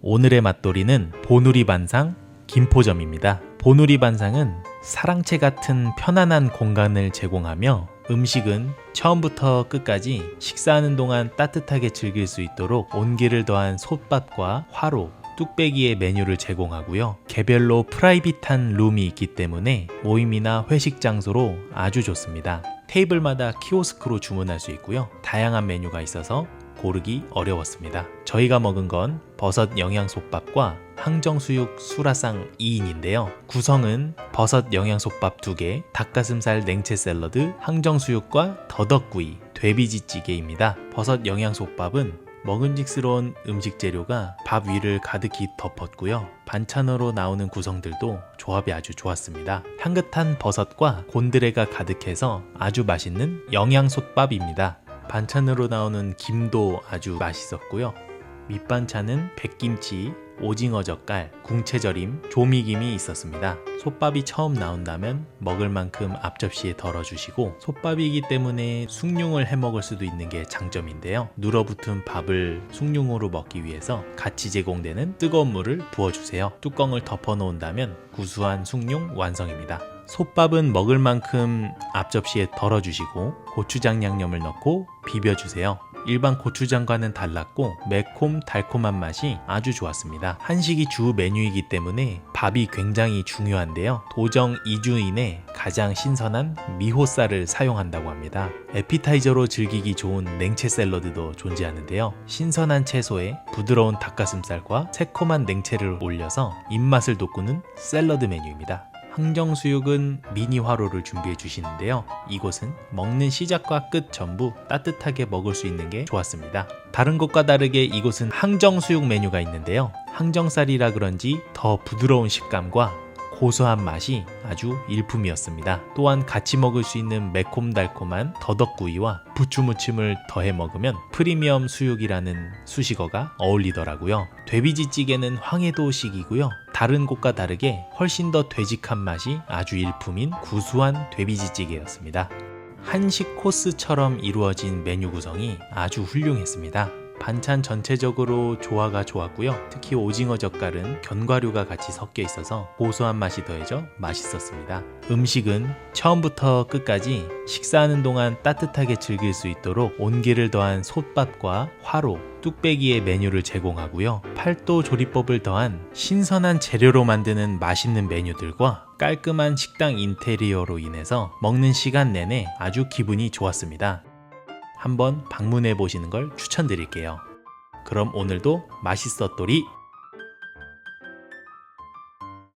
오늘의 맛돌이는 보누리 반상 김포점입니다. 보누리 반상은 사랑채 같은 편안한 공간을 제공하며 음식은 처음부터 끝까지 식사하는 동안 따뜻하게 즐길 수 있도록 온기를 더한 솥밥과 화로, 뚝배기의 메뉴를 제공하고요. 개별로 프라이빗한 룸이 있기 때문에 모임이나 회식 장소로 아주 좋습니다. 테이블마다 키오스크로 주문할 수 있고요. 다양한 메뉴가 있어서 고르기 어려웠습니다. 저희가 먹은 건 버섯 영양솥밥과 항정수육 수라상 2인인데요. 구성은 버섯 영양솥밥 2개, 닭가슴살 냉채 샐러드, 항정수육과 더덕구이, 돼비지찌개입니다. 버섯 영양솥밥은 먹음직스러운 음식 재료가 밥 위를 가득히 덮었고요. 반찬으로 나오는 구성들도 조합이 아주 좋았습니다. 향긋한 버섯과 곤드레가 가득해서 아주 맛있는 영양솥밥입니다. 반찬으로 나오는 김도 아주 맛있었고요. 밑반찬은 백김치, 오징어 젓갈, 궁채절임, 조미김이 있었습니다. 솥밥이 처음 나온다면 먹을 만큼 앞접시에 덜어주시고 솥밥이기 때문에 숭늉을 해 먹을 수도 있는 게 장점인데요. 눌어붙은 밥을 숭늉으로 먹기 위해서 같이 제공되는 뜨거운 물을 부어주세요. 뚜껑을 덮어 놓은다면 구수한 숭늉 완성입니다. 솥밥은 먹을 만큼 앞접시에 덜어주시고 고추장 양념을 넣고 비벼주세요. 일반 고추장과는 달랐고 매콤 달콤한 맛이 아주 좋았습니다. 한식이 주 메뉴이기 때문에 밥이 굉장히 중요한데요. 도정 2주인의 가장 신선한 미호쌀을 사용한다고 합니다. 에피타이저로 즐기기 좋은 냉채 샐러드도 존재하는데요. 신선한 채소에 부드러운 닭가슴살과 새콤한 냉채를 올려서 입맛을 돋구는 샐러드 메뉴입니다. 항정수육은 미니 화로를 준비해 주시는데요. 이곳은 먹는 시작과 끝 전부 따뜻하게 먹을 수 있는 게 좋았습니다. 다른 곳과 다르게 이곳은 항정수육 메뉴가 있는데요. 항정살이라 그런지 더 부드러운 식감과 고소한 맛이 아주 일품이었습니다. 또한 같이 먹을 수 있는 매콤달콤한 더덕구이와 부추무침을 더해 먹으면 프리미엄 수육이라는 수식어가 어울리더라고요. 돼비지찌개는 황해도식이고요. 다른 곳과 다르게 훨씬 더 되직한 맛이 아주 일품인 구수한 돼비지찌개였습니다. 한식 코스처럼 이루어진 메뉴 구성이 아주 훌륭했습니다. 반찬 전체적으로 조화가 좋았고요. 특히 오징어 젓갈은 견과류가 같이 섞여 있어서 고소한 맛이 더해져 맛있었습니다. 음식은 처음부터 끝까지 식사하는 동안 따뜻하게 즐길 수 있도록 온기를 더한 솥밥과 화로, 뚝배기의 메뉴를 제공하고요. 팔도 조리법을 더한 신선한 재료로 만드는 맛있는 메뉴들과 깔끔한 식당 인테리어로 인해서 먹는 시간 내내 아주 기분이 좋았습니다. 한번 방문해 보시는 걸 추천드릴게요. 그럼 오늘도 맛있었돌이